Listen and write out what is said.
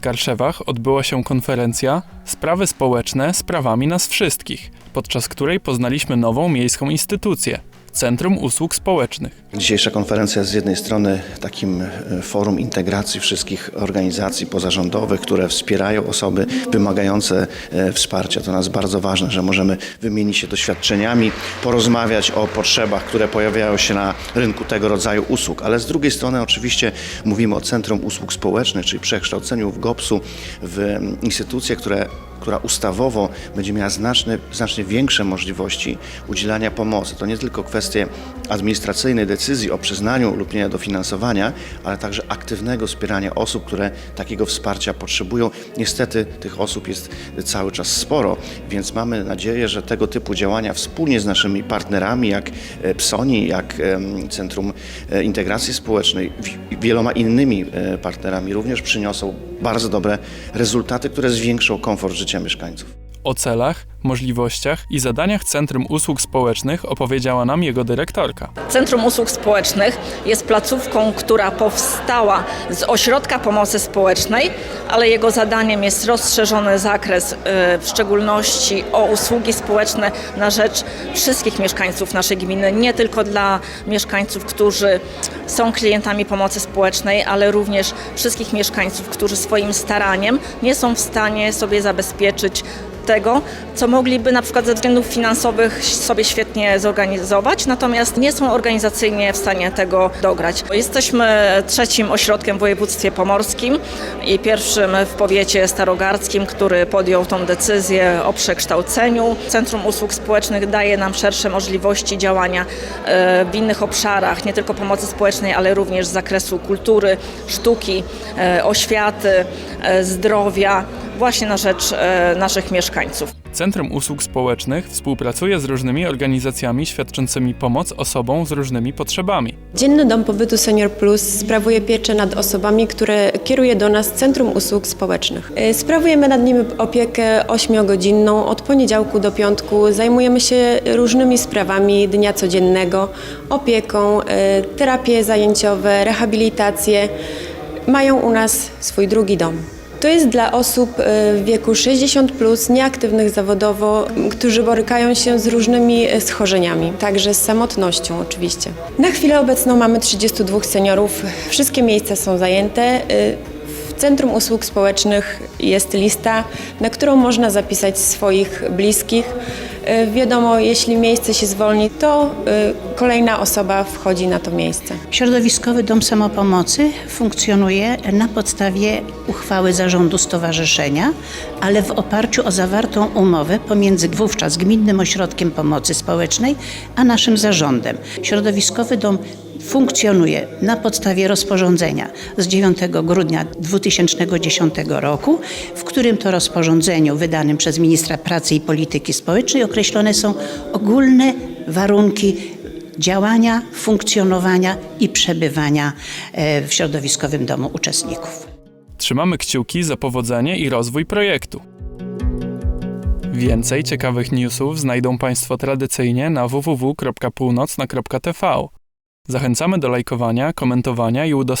Skarszewach odbyła się konferencja Sprawy społeczne sprawami nas wszystkich, podczas której poznaliśmy nową miejską instytucję Centrum Usług Społecznych. Dzisiejsza konferencja jest z jednej strony takim e, forum integracji wszystkich organizacji pozarządowych, które wspierają osoby wymagające e, wsparcia. To nas bardzo ważne, że możemy wymienić się doświadczeniami, porozmawiać o potrzebach, które pojawiają się na rynku tego rodzaju usług. Ale z drugiej strony oczywiście mówimy o Centrum Usług Społecznych, czyli przekształceniu w GOPS-u w instytucję, które która ustawowo będzie miała znacznie większe możliwości udzielania pomocy. To nie tylko kwestie administracyjnej decyzji o przyznaniu lub nie dofinansowania, ale także aktywnego wspierania osób, które takiego wsparcia potrzebują. Niestety tych osób jest cały czas sporo, więc mamy nadzieję, że tego typu działania wspólnie z naszymi partnerami, jak e, PSONI, jak Centrum e, Integracji Społecznej wieloma innymi e, partnerami również przyniosą bardzo dobre rezultaty, które zwiększą komfort życia mieszkańców. O celach, możliwościach i zadaniach Centrum Usług Społecznych opowiedziała nam jego dyrektorka. Centrum Usług Społecznych jest placówką, która powstała z Ośrodka Pomocy Społecznej, ale jego zadaniem jest rozszerzony zakres, y, w szczególności o usługi społeczne na rzecz wszystkich mieszkańców naszej gminy, nie tylko dla mieszkańców, którzy są klientami pomocy społecznej, ale również wszystkich mieszkańców, którzy swoim staraniem nie są w stanie sobie zabezpieczyć tego, co mogliby na przykład ze względów finansowych sobie świetnie zorganizować, natomiast nie są organizacyjnie w stanie tego dograć. Jesteśmy trzecim ośrodkiem w województwie pomorskim i pierwszym w powiecie starogardzkim, który podjął tą decyzję o przekształceniu. Centrum Usług Społecznych daje nam szersze możliwości działania e, w innych obszarach, nie tylko pomocy społecznej, ale również z zakresu kultury, sztuki, e, oświaty, e, zdrowia, właśnie na rzecz e, naszych mieszkańców. Centrum Usług Społecznych współpracuje z różnymi organizacjami świadczącymi pomoc osobom z różnymi potrzebami. Dzienny Dom Pobytu Senior Plus sprawuje pieczę nad osobami, które kieruje do nas Centrum Usług Społecznych. Y, Sprawujemy nad nimi opiekę 8-godzinną od poniedziałku do piątku. Zajmujemy się różnymi sprawami dnia codziennego, opieką, y, terapie zajęciowe, rehabilitację. Mają u nas swój drugi dom. To jest dla osób y, w wieku 60, plus, nieaktywnych zawodowo, którzy borykają się z różnymi y, schorzeniami, także z samotnością oczywiście. Na chwilę obecną mamy 32 seniorów, wszystkie miejsca są zajęte. Y, W Centrum Usług Społecznych jest lista, na którą można zapisać swoich bliskich. Y, Wiadomo, jeśli miejsce się zwolni, to y, kolejna osoba wchodzi na to miejsce. Środowiskowy Dom Samopomocy funkcjonuje na podstawie uchwały zarządu stowarzyszenia, ale w oparciu o zawartą umowę pomiędzy wówczas Gminnym Ośrodkiem Pomocy Społecznej a naszym zarządem. Środowiskowy Dom funkcjonuje na podstawie rozporządzenia z 9 grudnia 2010 roku, w którym to rozporządzeniu wydanym przez ministra pracy i polityki społecznej określone są ogólne warunki działania, funkcjonowania i przebywania e, w środowiskowym domu uczestników. Trzymamy kciuki za powodzenie i rozwój projektu. Więcej ciekawych newsów znajdą Państwo tradycyjnie na www.północna.tv. Zachęcamy do lajkowania, komentowania i udostępniania